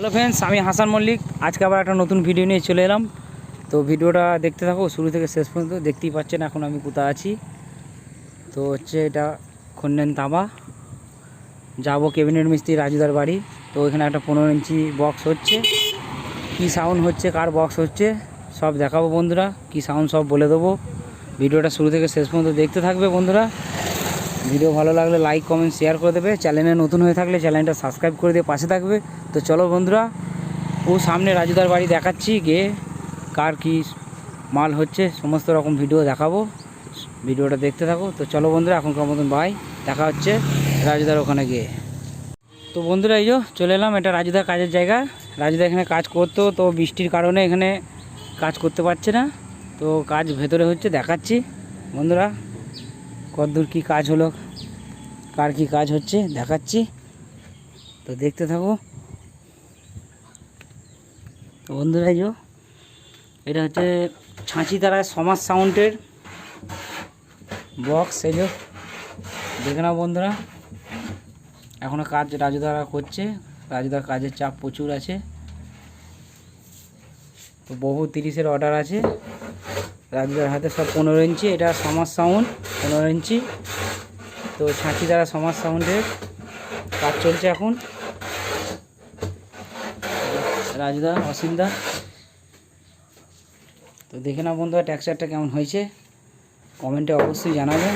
Hello friends, আমি হাসান মল্লিক। আজকে আবার একটা নতুন ভিডিও নিয়ে চলে এলাম। তো ভিডিওটা দেখতে থাকো, শুরু থেকে শেষ পর্যন্ত দেখতেই পাচ্ছেন এখন আমি কোথায় আছি। তো হচ্ছে এটা খন্ডেন তাবা যাব ক্যাবিনেট মিস্ত্রি রাজুদার বাড়ি। তো এখানে একটা পনেরো ইঞ্চি বক্স হচ্ছে। কি সাউন্ড হচ্ছে, কার বক্স হচ্ছে, সব দেখাবো বন্ধুরা। কি সাউন্ড সব বলে দেবো। ভিডিওটা শুরু থেকে শেষ পর্যন্ত দেখতে থাকবে বন্ধুরা। ভিডিও ভালো লাগলে লাইক কমেন্ট শেয়ার করে দেবে। চ্যানেলে নতুন হয়ে থাকলে চ্যানেলটা সাবস্ক্রাইব করে দিয়ে পাশে থাকবে। তো চলো বন্ধুরা, ও সামনে রাজুদার বাড়ি দেখাচ্ছি, গিয়ে কার কি মাল হচ্ছে, সমস্ত রকম ভিডিও দেখাবো। ভিডিওটা দেখতে থাকো। তো চলো বন্ধুরা, এখনকার মতন ভাই দেখা হচ্ছে রাজুদার ওখানে গিয়ে। তো বন্ধুরা, এই যে চলে এলাম, এটা রাজুদার কাজের জায়গা। রাজুদা এখানে কাজ করতো, তো বৃষ্টির কারণে এখানে কাজ করতে পারছে না। তো কাজ ভেতরে হচ্ছে, দেখাচ্ছি। বন্ধুরা কতদূর কী কাজ হলো? কার কি কাজ হচ্ছে? দেখাচ্ছি। তো দেখতে থাকো। তো বন্ধুরা যে, এটা হচ্ছে ছাঁচি দ্বারা সমাজ সাউন্ডের বক্স, এই যে, দেখে নাও বন্ধুরা। এখনও কাজ রাজুদারা করছে। রাজুদার কাজের চাপ প্রচুর আছে। তো বহু তিরিশের অর্ডার আছে। রাজুদার হাতে সব পনেরো ইঞ্চি, এটা সমাজ সাউন্ড, পনেরো ইঞ্চি। তো ছাঁচি দ্বারা সমাজ সাউন্ডের কাজ চলছে এখন। রাজুদা, অসিমদা। তো দেখে না বন্ধুরা ট্যাক্সারটা কেমন হয়েছে? কমেন্টে অবশ্যই জানাবেন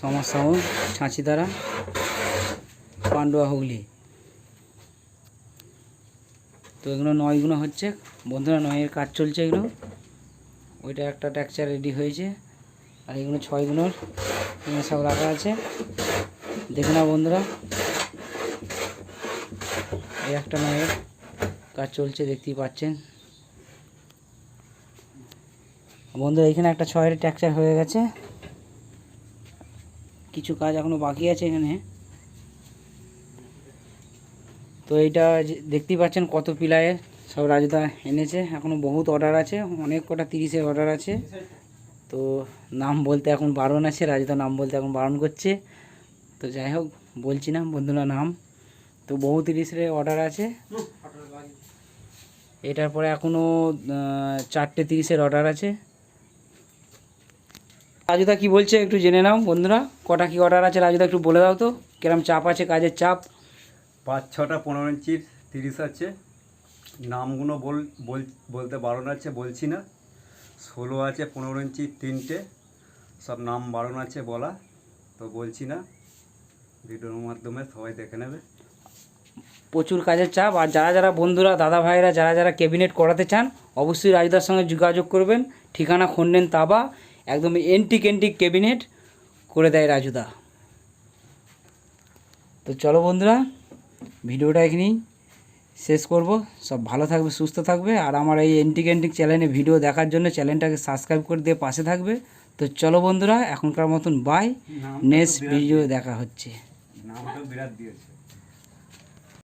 সমাজ সাউন্ড, ছাঁচি দ্বারা। পান্ডুয়া হুগলি। তো এগুলো নয় নয়গুলো হচ্ছে। বন্ধুরা, নয়ের কাজ চলছে এগুলো। ওইটা একটা ট্যাক্সার রেডি হয়েছে। আর এগুলো ছয়গুলোর সব রাখা আছে। দেখে না বন্ধুরা। এই একটা নয়ের কাজ চলছে, দেখতেই পাচ্ছেন। বন্ধুরা, এখানে একটা ছয়ের ট্যাক্সার হয়ে গেছে। কিছু কাজ এখনও বাকি আছে এখানে। তো এইটা দেখতেই পাচ্ছেন কত পিলায় সব রাজুদা এনেছে। এখনও বহুত অর্ডার আছে, অনেক কটা তিরিশের অর্ডার আছে। তো নাম বলতে এখন বারণ আছে রাজুদা নাম বলতে এখন বারণ করছে। তো যাই হোক, বলছি না, বন্ধুরা নাম। তো বহু তিরিশের অর্ডার আছে। এটার পরে এখনও চারটে তিরিশের অর্ডার আছে। রাজুদা কি বলছে একটু জেনে নাও বন্ধুরা। কটা কি অর্ডার আছে, রাজুদা একটু বলে দাও তো। কিরম চাপ আছে, কাজের চাপ। পাঁচ, ছটা, পনেরো ইঞ্চির তিরিশ আছে। নামগুলো বল, বল- বলতে বারণ আছে, বলছি না। ষোলো আছে, পনেরো ইঞ্চি, তিনটে। সব নাম বারণ আছে বলা, তো বলছি না। ভিডিওর মাধ্যমে সবাই দেখে নেবে। প্রচুর কাজের চাপ, আর যারা যারা বন্ধুরা, দাদা ভাইরা, যারা যারা ক্যাবিনেট করাতে চান, অবশ্যই রাজুদার সঙ্গে যোগাযোগ করবেন। ঠিকানা খন্ডেন তাবা, একদম এন্টিক এন্টিক ক্যাবিনেট করে দেয় রাজুদা। তো চলো বন্ধুরা ভিডিওটা এখানেই শেষ করব। সব ভালো থাকবে সুস্থ থাকবে। আর আমার এই এন্টিক এন্টিক চ্যানেলে ভিডিও দেখার জন্য চ্যানেলটাকে সাবস্ক্রাইব করে দিয়ে পাশে থাকবে। তো চলো বন্ধুরা এখনকার মতন বাই নেক্সট ভিডিও দেখা হচ্ছে। নামটা বিরাট দিয়েছে।